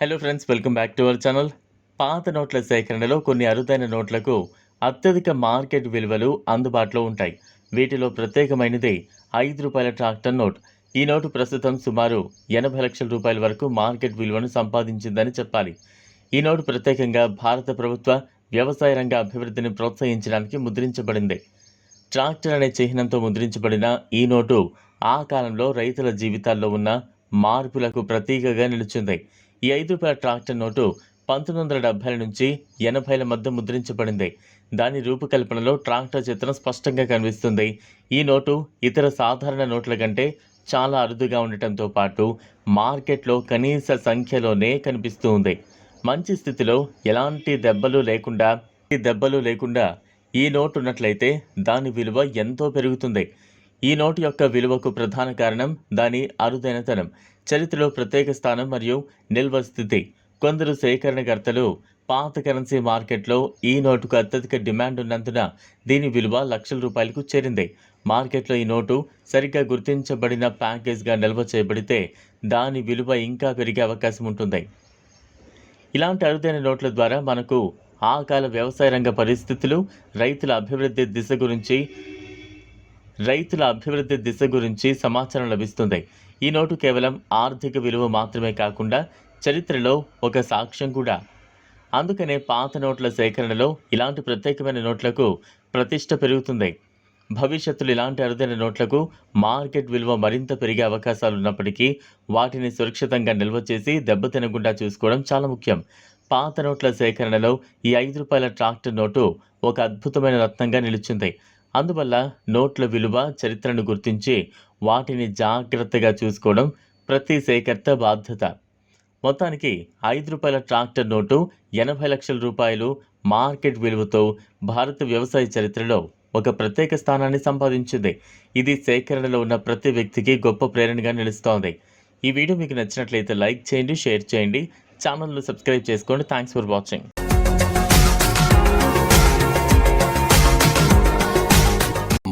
Hello friends welcome back to our channel పాత నోట్ల సేకరణలో కొన్ని అరుదైన నోట్లకు అత్యధిక మార్కెట్ విలువలు అందుబాటులో ఉంటాయి. వీటిలో ప్రత్యేకమైనది ఐదు రూపాయల ట్రాక్టర్ నోట్. ఈ నోటు ప్రస్తుతం సుమారు ఎనభై లక్షల రూపాయల వరకు మార్కెట్ విలువను సంపాదించిందని చెప్పాలి. ఈ నోటు ప్రత్యేకంగా భారత ప్రభుత్వ వ్యవసాయ రంగ అభివృద్ధిని ప్రోత్సహించడానికి ముద్రించబడింది. ట్రాక్టర్ అనే చిహ్నంతో ముద్రించబడిన ఈ నోటు ఆ కాలంలో రైతుల జీవితాల్లో ఉన్న మార్పులకు ప్రతీకగా నిలిచింది. ఈ ఐదు రూపాయల ట్రాక్టర్ నోటు పంతొమ్మిది వందల డెబ్బైల నుంచి ఎనభైల మధ్య ముద్రించబడింది. దాని రూపకల్పనలో ట్రాక్టర్ చిత్రం స్పష్టంగా కనిపిస్తుంది. ఈ నోటు ఇతర సాధారణ నోట్ల కంటే చాలా అరుదుగా ఉండటంతో పాటు మార్కెట్లో కనీస సంఖ్యలోనే కనిపిస్తూ ఉంది. మంచి స్థితిలో ఎలాంటి దెబ్బలు లేకుండా ఈ దెబ్బలు లేకుండా ఈ నోటు ఉన్నట్లయితే దాని విలువ ఎంతో పెరుగుతుంది. ఈ నోటు యొక్క విలువకు ప్రధాన కారణం దాని అరుదైనతనం చరిత్రలో ప్రత్యేక స్థానం మరియు నిల్వ స్థితి. కొందరు సేకరణకర్తలు పాత కరెన్సీ మార్కెట్లో ఈ నోటుకు అత్యధిక డిమాండ్ ఉన్నందున దీని విలువ లక్షల రూపాయలకు చేరింది. మార్కెట్లో ఈ నోటు సరిగ్గా గుర్తించబడిన ప్యాకేజ్గా నిల్వ చేయబడితే దాని విలువ ఇంకా పెరిగే అవకాశం ఉంటుంది. ఇలాంటి అరుదైన నోట్ల ద్వారా మనకు ఆ కాల వ్యవసాయ రంగ పరిస్థితులు రైతుల అభివృద్ధి దిశ గురించి రైతుల అభివృద్ధి దిశ గురించి సమాచారం లభిస్తుంది. ఈ నోటు కేవలం ఆర్థిక విలువ మాత్రమే కాకుండా చరిత్రలో ఒక సాక్ష్యం కూడా. అందుకనే పాత నోట్ల సేకరణలో ఇలాంటి ప్రత్యేకమైన నోట్లకు ప్రతిష్ట పెరుగుతుంది. భవిష్యత్తులో ఇలాంటి అరుదైన నోట్లకు మార్కెట్ విలువ మరింత పెరిగే అవకాశాలు ఉన్నప్పటికీ వాటిని సురక్షితంగా నిల్వ చేసి దెబ్బతినకుండా చూసుకోవడం చాలా ముఖ్యం. పాత నోట్ల సేకరణలో ఈ ఐదు రూపాయల ట్రాక్టర్ నోటు ఒక అద్భుతమైన రత్నంగా నిలిచింది. అందువల్ల నోట్ల విలువ చరిత్రను గుర్తించి వాటిని జాగ్రత్తగా చూసుకోవడం ప్రతి సేకర్త బాధ్యత. మొత్తానికి ఐదు రూపాయల ట్రాక్టర్ నోటు ఎనభై లక్షల రూపాయలు మార్కెట్ విలువతో భారత వ్యవసాయ చరిత్రలో ఒక ప్రత్యేక స్థానాన్ని సంపాదించింది. ఇది సేకరణలో ఉన్న ప్రతి వ్యక్తికి గొప్ప ప్రేరణగా నిలుస్తోంది. ఈ వీడియో మీకు నచ్చినట్లయితే లైక్ చేయండి షేర్ చేయండి. ఛానల్ను సబ్స్క్రైబ్ చేసుకోండి. Thanks for watching.